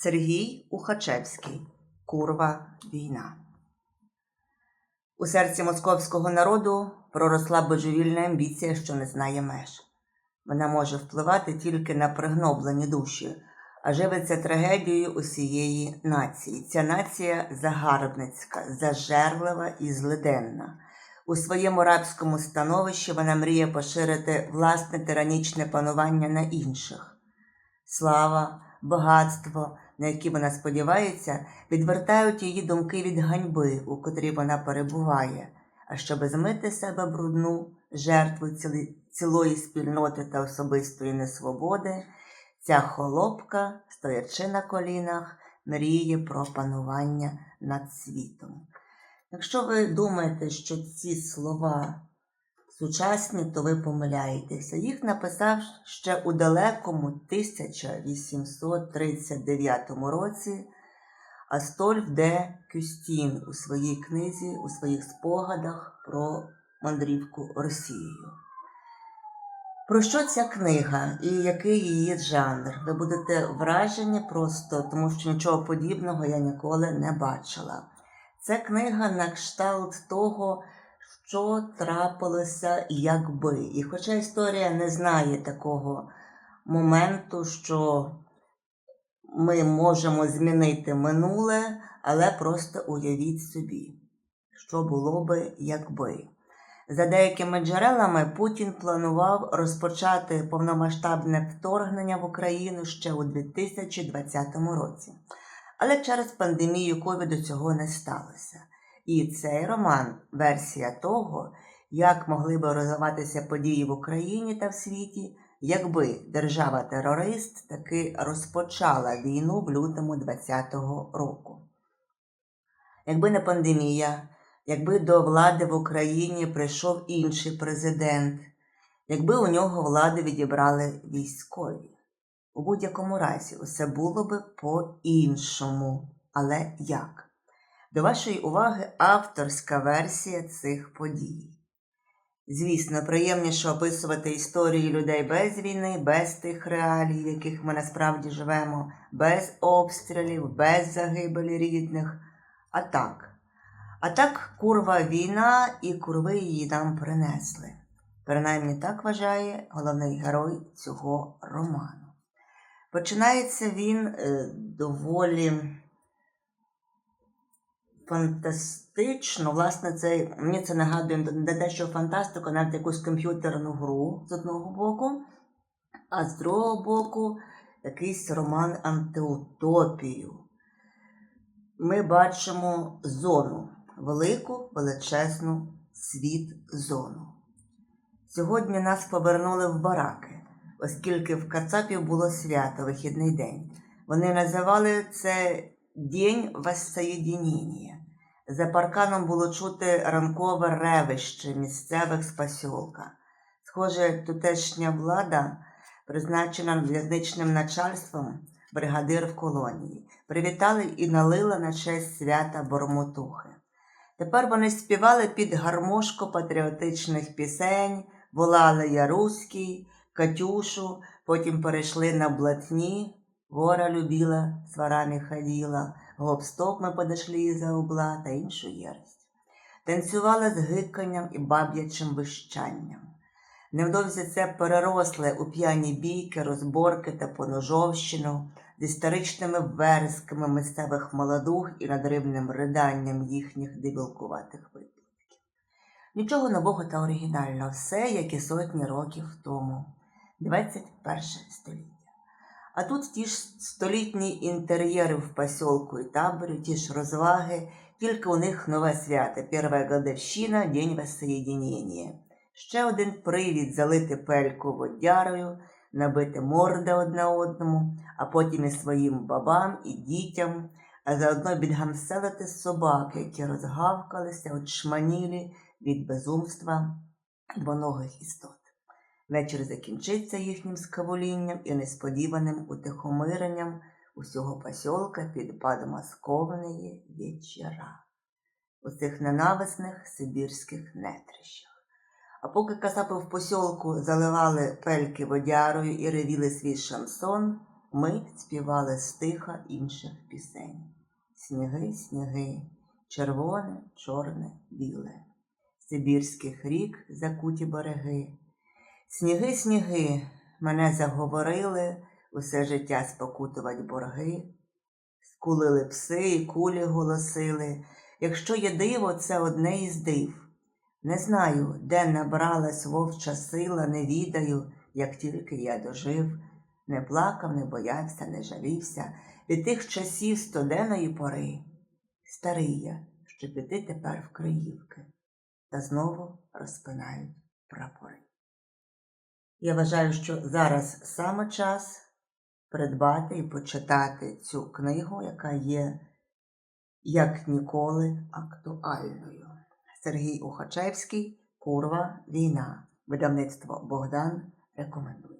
Сергій Ухачевський. Курва війна. У серці московського народу проросла божевільна амбіція, що не знає меж. Вона може впливати тільки на пригноблені душі, а живиться трагедією усієї нації. Ця нація загарбницька, зажерлива і злиденна. У своєму рабському становищі вона мріє поширити власне тиранічне панування на інших. Слава, багатство, на які вона сподівається, відвертають її думки від ганьби, у котрій вона перебуває, а щоб змити себе брудну жертву цілої спільноти та особистої несвободи, ця холопка, стоячи на колінах, мріє про панування над світом. Якщо ви думаєте, що ці слова сучасні, то ви помиляєтеся. Їх написав ще у далекому 1839 році Астольф де Кюстін у своїй книзі, у своїх спогадах про мандрівку Росією. Про що ця книга і який її жанр? Ви будете вражені просто, тому що нічого подібного я ніколи не бачила. Це книга на кшталт того, що трапилося якби. І хоча історія не знає такого моменту, що ми можемо змінити минуле, але просто уявіть собі, що було би якби. За деякими джерелами Путін планував розпочати повномасштабне вторгнення в Україну ще у 2020 році. Але через пандемію ковіду цього не сталося. І цей роман версія того, як могли би розвиватися події в Україні та в світі, якби держава-терорист таки розпочала війну в лютому 2020 року. Якби не пандемія, якби до влади в Україні прийшов інший президент, якби у нього влади відібрали військові. У будь-якому разі усе було би по-іншому. Але як? До вашої уваги авторська версія цих подій. Звісно, приємніше описувати історії людей без війни, без тих реалій, в яких ми насправді живемо, без обстрілів, без загибелі рідних. А так. А так курва війна і курви її нам принесли. Принаймні так вважає головний герой цього роману. Починається він е, доволі фантастично. Власне, це, мені це нагадує не дещо фантастику, навіть якусь комп'ютерну гру з одного боку, а з другого боку якийсь роман антиутопію. Ми бачимо зону, велику, величезну світ зону. Сьогодні нас повернули в бараки, оскільки в Кацапів було свято, вихідний день. Вони називали це День воссоєдінення. За парканом було чути ранкове ревище місцевих з посілка. Схоже, тутешня влада, призначена в'язничним начальством, бригадир в колонії, привітали і налила на честь свята Бормотухи. Тепер вони співали під гармошку патріотичних пісень, волали Я руський, Катюшу, потім перейшли на блатні, Вора любила, с ворами ходила, гоп-стоп ми подошли за угла та іншу єресь. Танцювали з гиканням і баб'ячим вищанням. Невдовзі це переросле у п'яні бійки, розборки та поножовщину з історичними вересками місцевих молодух і надривним riданням їхніх дебілкуватих виплатків. Нічого нового та оригінального, все, як і сотні років тому, 21 століття. А тут ті ж столітні інтер'єри в посілку і таборі, ті ж розваги, тільки у них нове свято, перша годовщина, День воссоєдінення. Ще один привід залити пельку водярою, набити морди одне одному, а потім і своїм бабам, і дітям, а заодно відгамселити собаки, які розгавкалися, очманілі від безумства двоногих істот. Вечір закінчиться їхнім скавулінням і несподіваним утихомиренням усього посілка під подмосковної вечора у цих ненависних сибірських нетрищах. А поки касапи в посілку заливали пельки водярою і ревіли свій шансон, ми співали стиха інших пісень. Сніги, сніги, червоне, чорне, біле, Сибірських рік закуті береги. Сніги, сніги, мене заговорили, усе життя спокутувати борги. Скулили пси і кулі голосили. Якщо є диво, це одне із див. Не знаю, де набралась вовча сила, не відаю, як тільки я дожив, не плакав, не боявся, не жалівся від тих часів студеної пори. Старий я, що піти тепер в Криївки, та знову розпинають прапори. Я вважаю, що зараз саме час придбати і почитати цю книгу, яка є як ніколи актуальною. Сергій Ухачевський Курва Війна. Видавництво Богдан рекомендує.